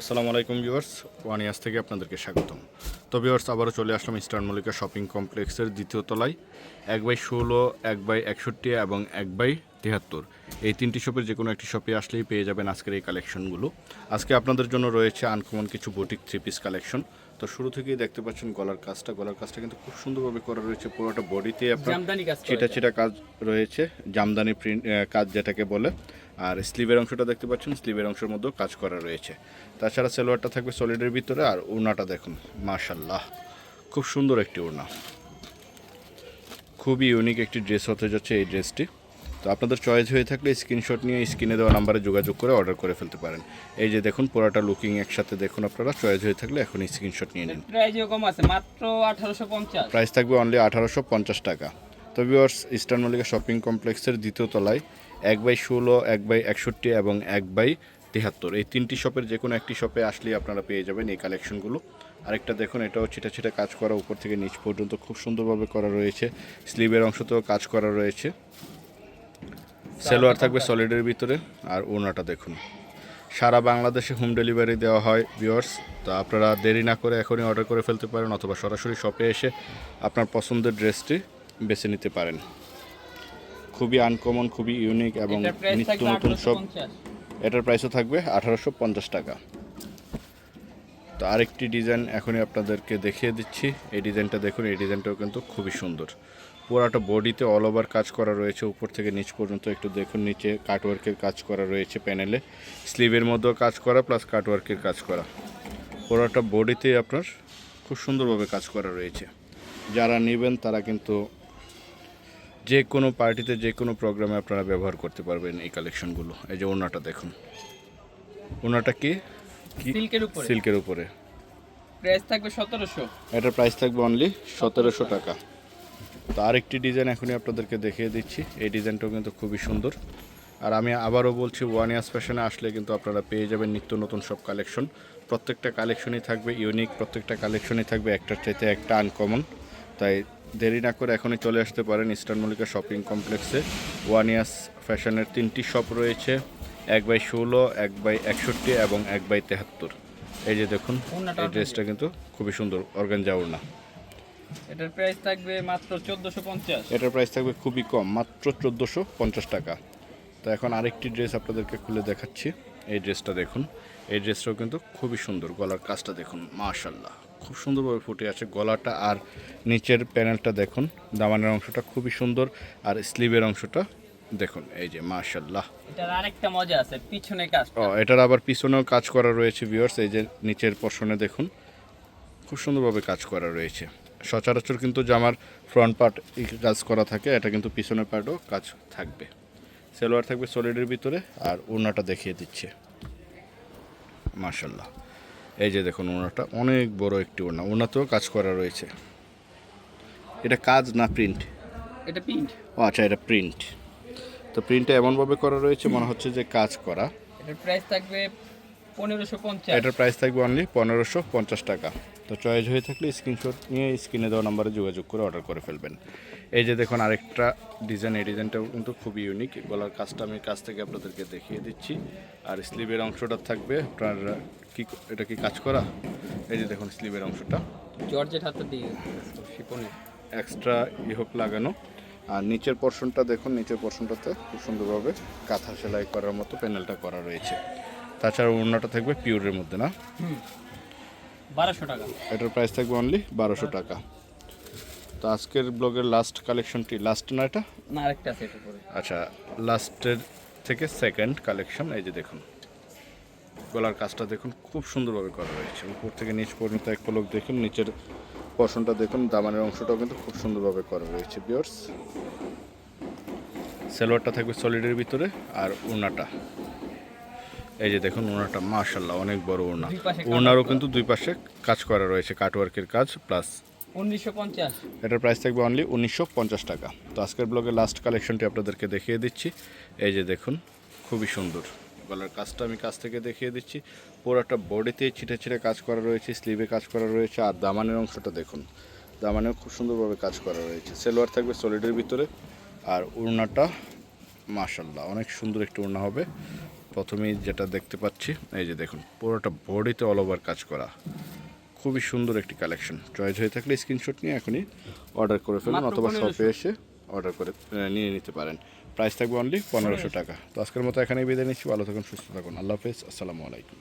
আসসালামু আলাইকুম viewers one years থেকে আপনাদেরকে স্বাগতম। তো ভিউয়ার্স আবারও চলে আসলাম ইস্টার্ন মল্লিকা শপিং কমপ্লেক্সের দ্বিতীয় তলায় এক বাই ষোলো এক বাই একষট্টি এবং এক বাই তিয়াত্তর এই তিনটি শপের যে কোনো একটি শপে আসলেই পেয়ে যাবেন আজকের এই কালেকশনগুলো। আজকে আপনাদের জন্য রয়েছে আনকমন কিছু বুটিক থ্রি পিস কালেকশন। তো শুরু থেকেই দেখতে পাচ্ছেন গলার কাজটা। গলার কাজটা কিন্তু খুব সুন্দরভাবে করা রয়েছে পুরোটা বডিতে আপনার চিটা চিটা কাজ রয়েছে জামদানি প্রিন্ট কাজ যেটাকে বলে। আর স্লিভের অংশটা দেখতে পাচ্ছেন স্লিভের অংশের মধ্যেও কাজ করা রয়েছে। তাছাড়া সেলোয়ারটা থাকবে সলিডের ভিতরে আর ওড়নাটা দেখুন মাশাল্লাহ খুব সুন্দর একটি ওড়না। খুবই ইউনিক একটি ড্রেস হতে যাচ্ছে এই ড্রেসটি তো আপনাদের চয়েস হয়ে থাকলে স্ক্রিনশট নিয়ে স্ক্রিনে দেওয়া নাম্বারে যোগাযোগ করে অর্ডার করে ফেলতে পারেন। এই যে দেখুন পুরাটা লুকিং একসাথে দেখুন আপনারা চয়েস হয়ে থাকলে এখন স্ক্রিনশট নিয়ে নিন। প্রাইজও কম আছে মাত্র আঠারোশো পঞ্চাশ। প্রাইস থাকবে অনলি আঠারোশো পঞ্চাশ টাকা। তো ভিউয়ার্স, ইস্টার্ন মল্লিকা শপিং কমপ্লেক্সের দ্বিতীয় তলায় এক বাই ষোলো, এক বাই একষট্টি এবং এক বাই তিয়াত্তর এই তিনটি শপের যে কোনো একটি শপে আসলেই আপনারা পেয়ে যাবেন এই কালেকশনগুলো। আরেকটা দেখুন, এটাও ছিটা ছিটা কাজ করা, উপর থেকে নিচ পর্যন্ত খুব সুন্দরভাবে করা রয়েছে। স্লিভের অংশতেও কাজ করা রয়েছে। সেলোয়ার থাকবে সলিডের ভিতরে আর ওনাটা দেখুন। সারা বাংলাদেশে হোম ডেলিভারি দেওয়া হয় ভিউয়ার্স, তো আপনারা দেরি না করে এখনই অর্ডার করে ফেলতে পারেন অথবা সরাসরি শপে এসে আপনার পছন্দের ড্রেসটি বেছে নিতে পারেন। খুবই আনকমন খুবই ইউনিক এবং নিত্য নতুন সব এটার প্রাইসও থাকবে আঠারোশো পঞ্চাশ টাকা। তো আরেকটি ডিজাইন এখনই আপনাদেরকে দেখিয়ে দিচ্ছি। এই ডিজাইনটা দেখুন এই ডিজাইনটাও কিন্তু খুবই সুন্দর। পুরাটা বডিতে অল ওভার কাজ করা রয়েছে উপর থেকে নিচ পর্যন্ত একটু দেখুন নিচে কাটওয়ার্কের কাজ করা রয়েছে প্যানেলে স্লিভের মধ্যেও কাজ করা প্লাস কাটওয়ার্কের কাজ করা। পুরাটা বডিতে আপনার খুব সুন্দরভাবে কাজ করা রয়েছে। যারা নেবেন তারা কিন্তু যে কোনো পার্টিতে যে কোনো প্রোগ্রামে আপনারা ব্যবহার করতে পারবেন এই কালেকশনগুলো। এই যে ওনাটা দেখুন। ওনাটা কি? সিল্কের উপরে। সিল্কের উপরে। প্রাইস থাকবে সতেরোশো। এটার প্রাইস থাকবে অনলি সতেরোশো টাকা। তো আরেকটি ডিজাইন এখনই আপনাদেরকে দেখিয়ে দিচ্ছি। এই ডিজাইনটাও কিন্তু খুবই সুন্দর। আর আমি আবারও বলছি ওয়ান ইয়ার্স ফ্যাশনে আসলে কিন্তু আপনারা পেয়ে যাবেন নিত্য নতুন সব কালেকশন। প্রত্যেকটা কালেকশনই থাকবে ইউনিক প্রত্যেকটা কালেকশনই থাকবে একটার চাইতে একটা আনকমন তাই দেরি না করে এখনই চলে আসতে পারেন ইস্টার্ন মল্লিকা শপিং কমপ্লেক্সে। ওয়ান ইয়ার্স ফ্যাশনের তিনটি শপ রয়েছে এক বাই ষোলো এক বাই একষট্টি এবং এক বাই তেহাত্তর। এই যে দেখুন এই ড্রেসটা কিন্তু খুবই সুন্দর অর্গানজা ওড়না। এটার প্রাইস থাকবে মাত্র চোদ্দোশো পঞ্চাশ। এটার প্রাইস থাকবে খুবই কম মাত্র চোদ্দোশো পঞ্চাশ টাকা। তো এখন আরেকটি ড্রেস আপনাদেরকে খুলে দেখাচ্ছি। এই ড্রেসটা দেখুন এই ড্রেসটাও কিন্তু খুবই সুন্দর গলার কাজটা দেখুন মাশাল্লাহ খুব সুন্দরভাবে ফুটে আছে গলাটা আর নিচের প্যানেলটা দেখুন। দামানের অংশটা খুবই সুন্দর আর স্লিভের অংশটা দেখুন এই যে মাশাল্লাহ এটার আরেকটা মজা আছে পিছনে কাজ ও এটার আবার পিছনেও কাজ করা রয়েছে ভিউয়ার্স এই যে নিচের পর্শনে দেখুন। খুব সুন্দরভাবে কাজ করা রয়েছে। সচরাচর কিন্তু জামার ফ্রন্ট পার্ট কাজ করা থাকে এটা কিন্তু পিছনের পার্টও কাজ থাকবে। সেলোয়ার থাকবে সলিডের ভিতরে আর ওড়নাটা দেখিয়ে দিচ্ছে। মার্শাল্লাহ এই যে দেখুন ওড়নাটা অনেক বড় একটি ওড়না। ওড়নাতেও কাজ করা রয়েছে। এটা কাজ না প্রিন্ট এটা প্রিন্ট ও আচ্ছা এটা প্রিন্ট তো প্রিন্টটা এমনভাবে করা রয়েছে মনে হচ্ছে যে কাজ করা। এটার প্রাইস থাকবে পনেরোশো পঞ্চাশ। এটার প্রাইস থাকবে অনলি পনেরোশো পঞ্চাশ টাকা। তো চয়েস হয়ে থাকলে স্ক্রিনশট নিয়ে স্ক্রিনে দেওয়া নাম্বারে যোগাযোগ করে অর্ডার করে ফেলবেন। এই যে দেখুন আরেকটা ডিজাইন এই ডিজাইনটাও কিন্তু খুবই ইউনিক গলার কাজটা আমি কাছ থেকে আপনাদেরকে দেখিয়ে দিচ্ছি। আর স্লিভের অংশটা থাকবে আপনার কি এটা কি কাজ করা? এই যে দেখুন স্লিভের অংশটা। জর্জের হাতে দিয়ে শিপনে। এক্সট্রা ইহক লাগানো। আর নিচের পোর্শনটা দেখুন নিচের পোর্শনটাতে খুব সুন্দরভাবে কাঁথা সেলাই করার মতো প্যানেলটা করা রয়েছে। তাছাড়া ওড়নাটা থাকবে পিওরের মধ্যে না? বারোশো টাকা। এটার প্রাইস থাকবে অনলি বারোশো টাকা। তো আজকের ব্লগের লাস্ট কালেকশনটি লাস্ট না এটা? না আরেকটা আছে আচ্ছা লাস্টের থেকে সেকেন্ড কালেকশন এই যে দেখুন। গলার কাজটা দেখুন খুব সুন্দরভাবে করা রয়েছে উপর থেকে নিচ পর্যন্ত এক পলক দেখুন নিচের পশনটা দেখুন দামানের অংশটাও কিন্তু খুব সুন্দরভাবে করা রয়েছে বিয়ার্স সেলোয়ারটা থাকবে সলিডের ভিতরে আর ওনাটা এই যে দেখুন ওনাটা মাশাল্লাহ অনেক বড় ওনা ওনারও কিন্তু দুই পাশে কাজ করা রয়েছে কাটওয়ার্কের কাজ প্লাস উনিশশো পঞ্চাশ। এটার প্রাইস থাকবে অনলি উনিশশো পঞ্চাশ টাকা। তো আজকের ব্লগের লাস্ট কালেকশনটি আপনাদেরকে দেখিয়ে দিচ্ছি। এই যে দেখুন খুবই সুন্দর। গলার কাজটা আমি কাছ থেকে দেখিয়ে দিচ্ছি। পুরোটা বডিতে ছিটে ছিটে কাজ করা রয়েছে স্লিভে কাজ করা রয়েছে আর দামানের অংশটা দেখুন। দামানেও খুব সুন্দরভাবে কাজ করা রয়েছে। সেলোয়ার থাকবে সলিডের ভিতরে আর উড়নাটা মাশাল্লাহ অনেক সুন্দর একটি উড়না হবে। প্রথমেই যেটা দেখতে পাচ্ছি এই যে দেখুন পুরোটা বডিতে অল ওভার কাজ করা। খুবই সুন্দর একটি কালেকশন চয়েস হয়ে থাকলে স্ক্রিনশট নিয়ে এখনই অর্ডার করে ফেলুন অথবা 1500 শপে এসে অর্ডার করে নিয়ে নিতে পারেন। প্রাইস থাকবে অনলি পনেরোশো টাকা। তো আজকের মতো এখানেই বিদায় নিচ্ছি ভালো থাকুন সুস্থ থাকুন। আল্লাহ হাফেজ আসসালামু আলাইকুম।